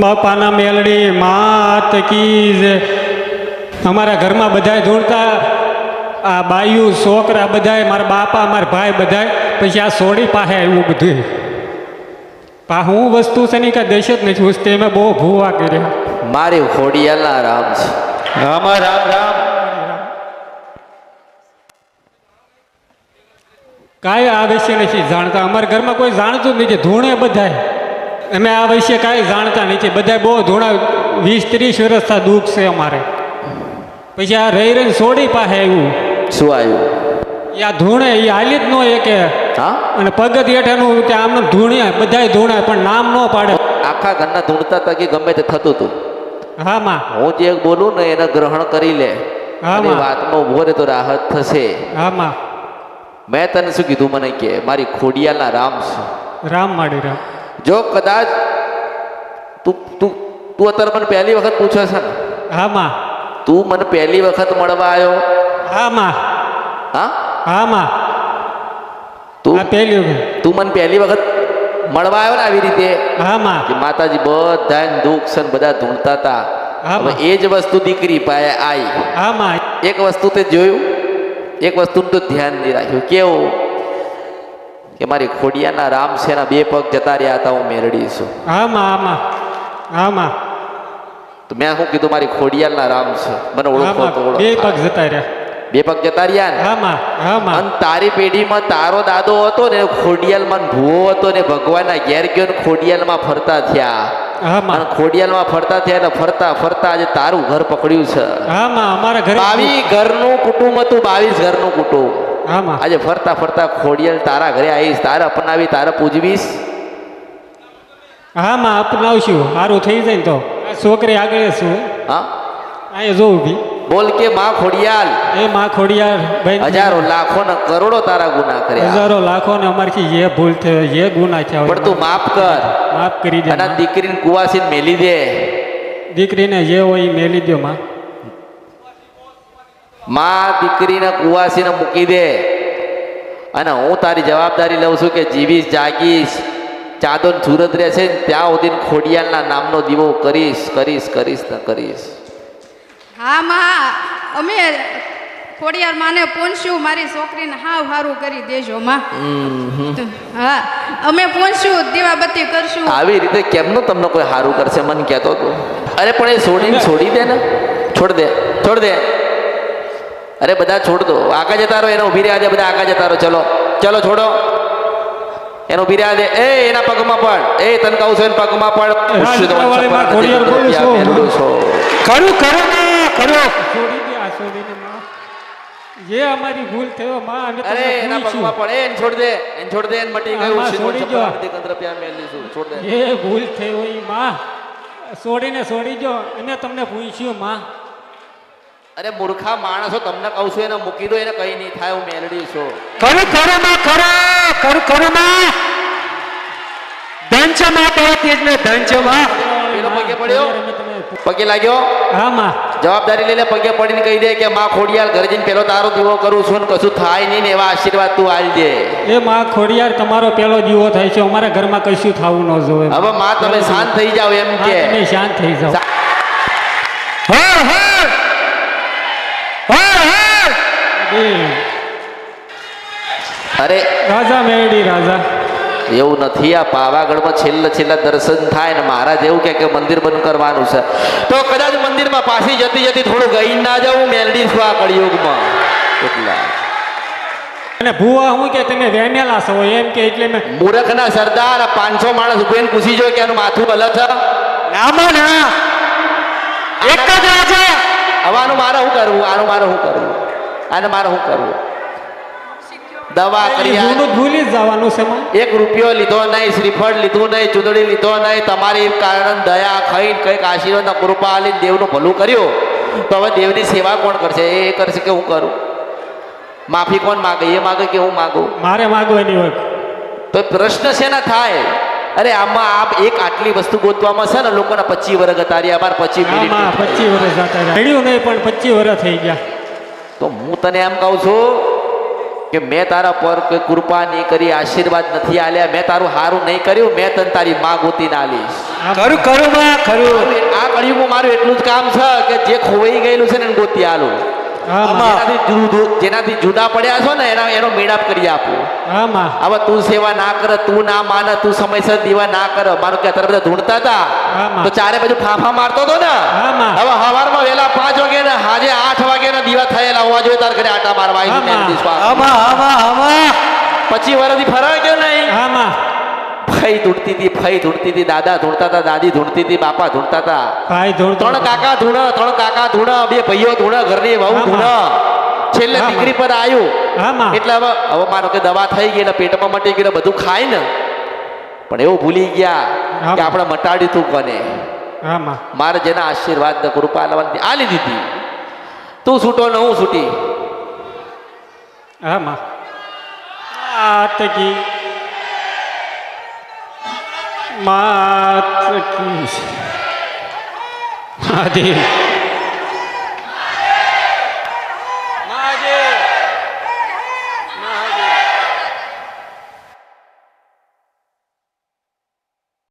બાપાના મેલડી માત કી જય. અમારા ઘરમાં બધાય ધૂણતા આ બાયુ છોકરા બધાય મારા બાપા મારા ભાઈ બધાય પછી આ સોડી પાસે આવ્યું બધું પા હું વસ્તુ છે ને કાંઈ દેશ જ નથી વસ્તુ એમાં બહુ ભૂવા કર્યા મારી ખોડિયાલના રામ છે. રામ રામ રામ. કાંઈ આ વિશે નથી જાણતા. અમારા ઘરમાં કોઈ જાણતું જ નથી ધૂણે બધાય. અમે આ વિશે કાંઈ જાણતા નથી. બધાય બહુ ધોળા વીસ ત્રીસ વર્ષથી દુઃખ છે અમારે. પછી આ રહી રહી સોડી પાસે આવ્યું. શું આવ્યું? આ ધૂણે એ હાલી જ ન કે હા? અને પગત હેઠાનું કે આમને ધૂણ્યા બધાય ધૂણાય પણ નામ ન પાડે. આખા ઘરના ધૂણતા તકી ગમે તે થતું હતું હા માં. હું જે બોલું ને એને ગ્રહણ કરી લે. હા, માં. વાતમાં ઊભો રહે તો રાહત થશે. હા માં. મેં તને શું કીધું? મને કે મારી ખોડિયાના રામ છે. રામ માડી રામ. જો કદાચ તું તું તું અત્યારે મને પહેલી વખત પૂછે છે ને હા માં. તું મને પહેલી વખત મળવા આવ્યો? હા માં. હા? હા માં. તું પહેલી વખત. તું મને પહેલી વખત મળવા આવ્યો ને આવી રીતે? હા માં. કે માતાજી બધા દુઃખ છે ને બધા ધૂણતા હતા. હવે એ જ વસ્તુ દીકરી પાસે આવી હા માં. એક વસ્તુ તે જોયું એક વસ્તુનું તો ધ્યાન નહીં રાખ્યું. કેવું? કે મારી ખોડિયાના રામ છે એના બે પગ જતા રહ્યા હતા હું મેરડી છું. હા આમાં હા માં તો મેં શું કીધું મારી ખોડિયાલના રામ છે. મને ઓળખો તો માં બે પગ જતા રહ્યા બે પગ જતા રહ્યા ને? આમાં આમાં. અને તારી પેઢીમાં તારો દાદો હતો ને ખોડિયાલમાં ભૂવો હતો ને ભગવાનના ઘેર ગયો ને ખોડિયાલમાં ફરતા થયા. હા અને ખોડિયાલમાં ફરતા થયા ને ફરતા ફરતા આજે તારું ઘર પકડ્યું છે. અમારા ઘર બાવીસ ઘરનું કુટુંબ હતું બાવીસ ઘરનું કુટુંબ. આજે ફરતા ફરતા ખોડિયલ તારા ઘરે આવીશ તારે અપનાવી તારે પૂજવીશ. હા માં અપનાવશું સારું થઈ જાય ને તો. આ છોકરી આગળ શું હા? અહીંયા જોઉં ભી બોલ કે માં ખોડિયાલ. એ માં ખોડિયાર ભાઈ હજારો લાખો ને કરોડો તારા ગુના કર્યા. હજારો લાખો ને અમારથી જે ભૂલ થયો જે ગુના થયા પણ તું માફ કર. માફ કરી દે અને દીકરીને કુવાસીને મેલી દે. દીકરીને જે હોય એ મેલી દો માં. માં દીકરીને કુવાસીને મૂકી દે. અને હું તારી જવાબદારી લઉં છું કે જીવીશ જાગીશ ચાદોન સુરત રહેશે ને ત્યાં સુધી ખોડિયાલના નામનો દીવો કરીશ કરીશ કરીશ ને કરીશ. હા માં અમે ખોડિયાર માને પહોંચ્યું મારી છોકરીને હાવ હારું કરી દેજો માં. હા અમે પહોંચ્યું દીવાબત્તી કરશું. આવી રીતે કેમનું તમને કોઈ સારું કરશે મને કહેતો હતો અરે પણ એ છોડીને છોડી દે ને. છોડ દે છોડ દે. અરે બધા છોડ દો. આગળ જતા રહો એને ઊભી રહ્યા છે બધા આગળ જતા રહો. ચલો ચલો છોડો. એનો ઊભી રહ્યા છે. એ એના પગમાં પણ. એ તને કહું છું એના પગમાં છો. ખરું જે અમારી ભૂલ થયો માં અમે અરે એના. પગમાં પડ એ એને છોડ દે. એને છોડ દે એને મટી ગયું. છોડી જો દો. નથી કંદર પ્યા છોડ દે. એ ભૂલ થઈ હોય ઈ માં છોડીને છોડી જો એને તમને પૂછ્યું માં. અરે મૂર્ખા માણસો તમને કહું છું એને મૂકી દો એને કઈ નહીં થાય હું મેલડી છું. ખરું ખરું માં કરો ખરું ખરું માં. ધન છે માં તેજ ને ધન છે માં. પેલો પગે પડ્યો? પગે લાગ્યો? હા માં. જવાબદારી લઈને પગે પડીને કહી દે કે માં ખોડિયાર ઘરે જઈને પેલો તારો દીવો કરું છું ને કશું થાય નહીં ને એવા આશીર્વાદ તું આલી દે. એ માં ખોડિયાર તમારો પેલો દીવો થાય છે અમારા ઘરમાં કશું થવું ન જોવે હવે માં તમે શાંત થઈ જાઓ એમ કે. શાંત થઈ જાઓ હર હર હર હર એ અરે રાજા મેરડી રાજા. એવું નથી આ પાવાગઢમાં છેલ્લા છેલ્લા દર્શન થાય ને મહારાજ એવું કહે કે મંદિર બંધ કરવાનું છે. તો કદાચ મંદિરમાં પાછી જતી જતી થોડું ગઈ ના જાઉં મેલડી છું આ કળિયુગમાં. એટલા. અને ભૂવા હું કે તમે વેમેલા છો એમ કે એટલે મેં મૂર્ખના સરદાર પાંચસો માણસ ઉભેને પૂછી જો કે એનું માથું અલગ છે. નામાં ના. એક જ રાજા. આનું મારે શું કરવું? આનું મારે શું કરવું? આને મારે શું કરવું? દવા કરી ભૂલી જવાનું છે એક રૂપિયો લીધો નહીં શ્રીફળ લીધું નહીં ચૂંદડી લીધો નહીં તમારી કારણ દયા ખાઈને કંઈક આશીર્વાદ કૃપા આલીને દેવનું ભલું કર્યું. તો હવે દેવની સેવા કોણ કરશે? એ કરશે કે હું કરું? માફી કોણ માગે? એ માગે કે હું માગું? મારે માગવાની હોય. તો પ્રશ્ન છે ને થાય? અરે આમાં આપ એક આટલી વસ્તુ ગોતવામાં છે ને લોકોના પચીસ વર્ષ હતા રહ્યા અમારે પચીસ પચીસ વર્ષ જતા નહીં પણ પચીસ વર્ષ થઈ ગયા. તો હું તને એમ કહું છું કે મેં તારા પર કોઈ કૃપા નહીં કરી આશીર્વાદ નથી આલ્યા. મેં તારું સારું નહીં કર્યું મેં તને તારી માં ગોતીને આલીશ. ખરું ખરું માં ખરું આ કળિયુગમાં મારું એટલું જ કામ છે કે જે ખોવાઈ ગયેલું છે ને ગોતી આલું. જેનાથી જુદું જેનાથી જુદા પડ્યા છો ને એના એનો મેળાપ કરી આપો. હા હવે તું સેવા ના કર તું ના માન તું સમયસર દીવા ના કર. મારું કે અત્યારે બધા ઢૂંઢતા હતા. હા, તો ચારે બાજુ ફાંફા મારતો હતો ને? હા, માં. હવે હવારમાં વહેલા પાંચ વાગે ને હાજે આઠ વાગે ના દીવા થયેલા હોવા જોઈએ તાર ઘરે આટા મારવા પછી વરદી ફરાય ગયો નહીં? હા માં. ફઈ ધૂણતી હતી ફઈ ધૂણતી હતી દાદા ધૂણતા હતા દાદી ધૂણતી હતી બાપા ધૂણતા હતા. ભાઈ ધૂળ ત્રણ કાકા ધૂણ ત્રણ કાકા ધૂણ બે ભાઈઓ ધૂણ ઘરની વહુ ધૂણ. છેલ્લે દીકરી પર આવ્યું હા એટલે હવે હવે માનો કે દવા થઈ ગઈ એટલે પેટમાં મટી ગયો બધું ખાય ને. પણ એવું ભૂલી ગયા કે આપણે મટાડી તું કોને? હા મારે જેના આશીર્વાદ ને કૃપા લાવવાની આલી દીધી તું છૂટો ને હું છૂટી? હા માં આ કી માત કી આદિ